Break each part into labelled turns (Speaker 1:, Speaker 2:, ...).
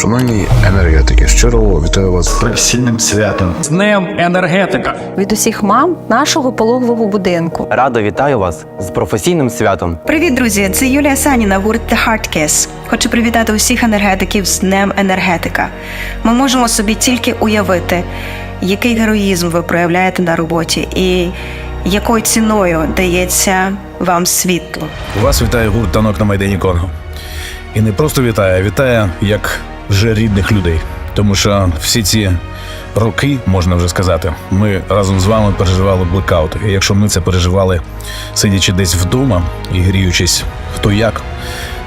Speaker 1: Шановні енергетики, щиро вітаю вас.
Speaker 2: з професійним святом.
Speaker 3: з Днем енергетика.
Speaker 4: від усіх мам нашого пологового будинку.
Speaker 5: Радо вітаю вас з професійним святом.
Speaker 6: Привіт, друзі! Це Юлія Саніна, гурт The Heart Kiss. Хочу привітати усіх енергетиків з Днем енергетика. Ми можемо собі тільки уявити, який героїзм ви проявляєте на роботі і якою ціною дається вам світло.
Speaker 7: Вас вітає гурт танок на Майдані Конго. І не просто вітає, а вітає як вже рідних людей. Тому що всі ці роки, можна вже сказати, ми разом з вами переживали блекаут. І якщо ми це переживали, сидячи десь вдома і гріючись хто як,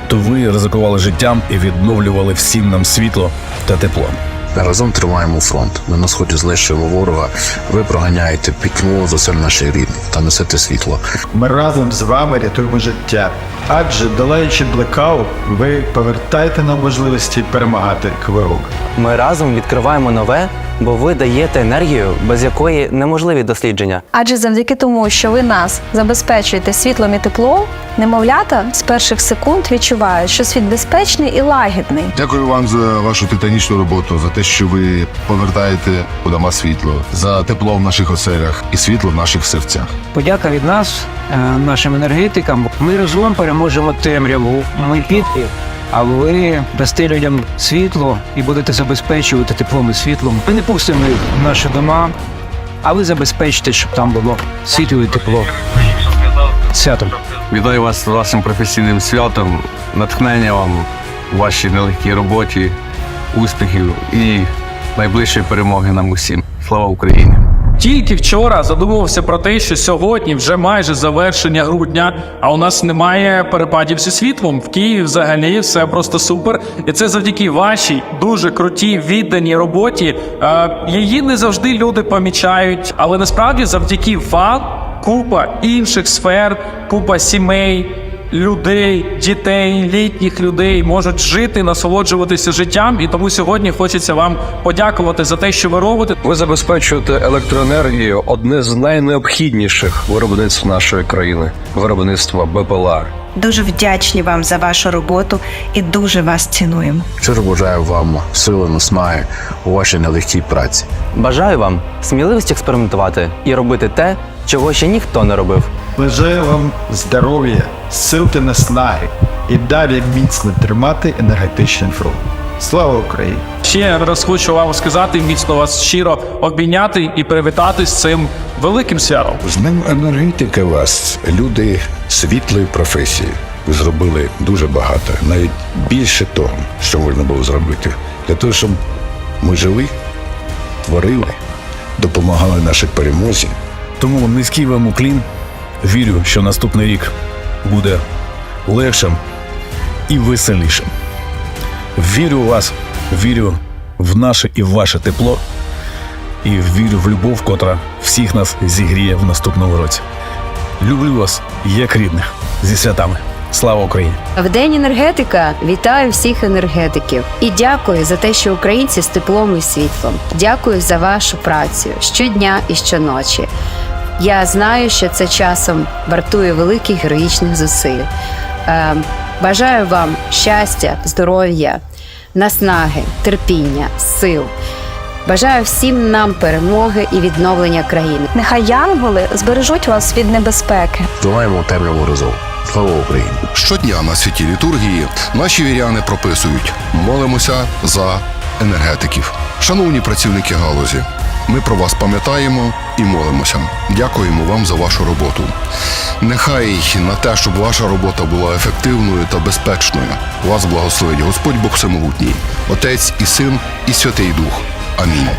Speaker 7: то ви ризикували життям і відновлювали всім нам світло та тепло.
Speaker 1: Разом тримаємо фронт. Ми на сході знищуємо ворога. Ви проганяєте пітьму за все наших рідних та несете світло.
Speaker 2: Ми разом з вами рятуємо життя. Адже долаючи блекаут, ви повертаєте нам можливості перемагати квирок.
Speaker 5: Ми разом відкриваємо нове, бо ви даєте енергію, без якої неможливі дослідження.
Speaker 4: Адже завдяки тому, що ви нас забезпечуєте світлом і теплом, немовлята з перших секунд відчувають, що світ безпечний і лагідний.
Speaker 8: Дякую вам за вашу титанічну роботу, за те, що ви повертаєте у дома світло, за тепло в наших оселях і світло в наших серцях.
Speaker 9: Подяка від нас, е, нашим енергетикам. Ми разом переможемо темряву. Ми підки, а ви дасте людям світло і будете забезпечувати теплом і світлом. Ми не пустимо їх в наші дома, а ви забезпечите, щоб там було світло і тепло. Святом.
Speaker 10: Вітаю вас з вашим професійним святом, натхнення вам у вашій нелегкій роботі, успіхів і найближчої перемоги нам усім. Слава Україні!
Speaker 3: Тільки вчора задумувався про те, що сьогодні вже майже завершення грудня, а у нас немає перепадів зі світлом. В Києві взагалі все просто супер. І це завдяки вашій дуже крутій відданій роботі. Е, Її не завжди люди помічають, але насправді завдяки вам купа інших сфер, купа сімей. Людей, дітей, літніх людей можуть жити, насолоджуватися життям, і тому сьогодні хочеться вам подякувати за те, що ви робите.
Speaker 11: Ви забезпечуєте електроенергію одне з найнеобхідніших виробництв нашої країни виробництва БПЛА.
Speaker 6: Дуже вдячні вам за вашу роботу і дуже вас цінуємо.
Speaker 1: Щиро бажаю вам сили, наснаги у вашій нелегкій праці.
Speaker 5: Бажаю вам сміливості експериментувати і робити те, чого ще ніхто не робив.
Speaker 2: Бажаю вам здоров'я, сил та наснаги і далі міцно тримати енергетичний фронт. Слава Україні!
Speaker 3: Ще раз хочу вам сказати, міцно вас щиро обійняти і привітати з цим великим святом.
Speaker 12: З Днем енергетики вас, люди світлої професії. Ви зробили дуже багато, навіть більше того, що можна було зробити, для того, щоб ми жили, творили, допомагали нашій перемозі.
Speaker 7: Тому низький вам уклін. Вірю, що наступний рік буде легшим і веселішим. Вірю у вас, вірю в наше і в ваше тепло, і вірю в любов, котра всіх нас зігріє в наступному році. Люблю вас як рідних зі святами. Слава Україні!
Speaker 13: В день енергетика вітаю всіх енергетиків і дякую за те, що українці з теплом і світлом. Дякую за вашу працю щодня і щоночі. Я знаю, що це часом вартує великих героїчних зусиль. Е, бажаю вам щастя, здоров'я, наснаги, терпіння, сил. Бажаю всім нам перемоги і відновлення країни.
Speaker 4: Нехай янголи збережуть вас від небезпеки.
Speaker 1: Долаємо темряву разом. Слава Україні!
Speaker 8: Щодня на святій літургії наші віряни прописують: молимося за енергетиків. Шановні працівники галузі, ми про вас пам'ятаємо і молимося. Дякуємо вам за вашу роботу. Нехай на те, щоб ваша робота була ефективною та безпечною, вас благословить Господь Бог Всемогутній, Отець і Син і Святий Дух. Амінь.